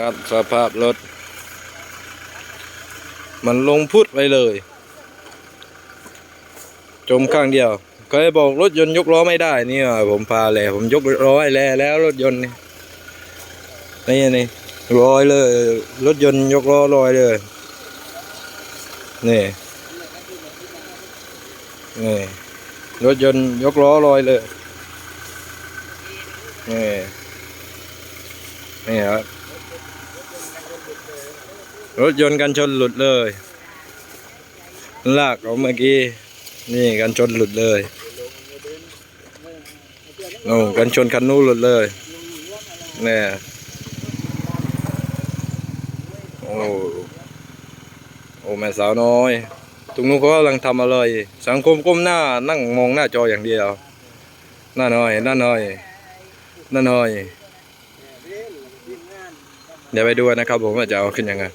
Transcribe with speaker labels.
Speaker 1: ครับสภาพรถ มันลงพุดไปเลย จมข้างเดียวเคยบอกรถยนต์ยกล้อไม่ได้นี่ผมพาแหละผมยกล้อให้แล้วแล้วรถยนต์นี่นี่นี่ลอยเลย รถยนต์ยกล้อลอยเลยนี่นี่รถยนต์ยกล้อลอยเลยนี่นี่ครับ รถยนต์กันชนหลุดเลย ลากเอาเมื่อกี้ นี่กันชนหลุดเลยโอ้กันชนคันนู้นหลุดเลยเนี่ยโอ้โอ้แม่สาวน้อยตรงนู้นเขากำลังทำอะไร สังคมก้มหน้านั่งมองหน้าจออย่างเดียวหน้าน้อยหน้าน้อยหน้าน้อยเดี๋ยวไปดูนะครับผมว่าจะเอาขึ้นยังไง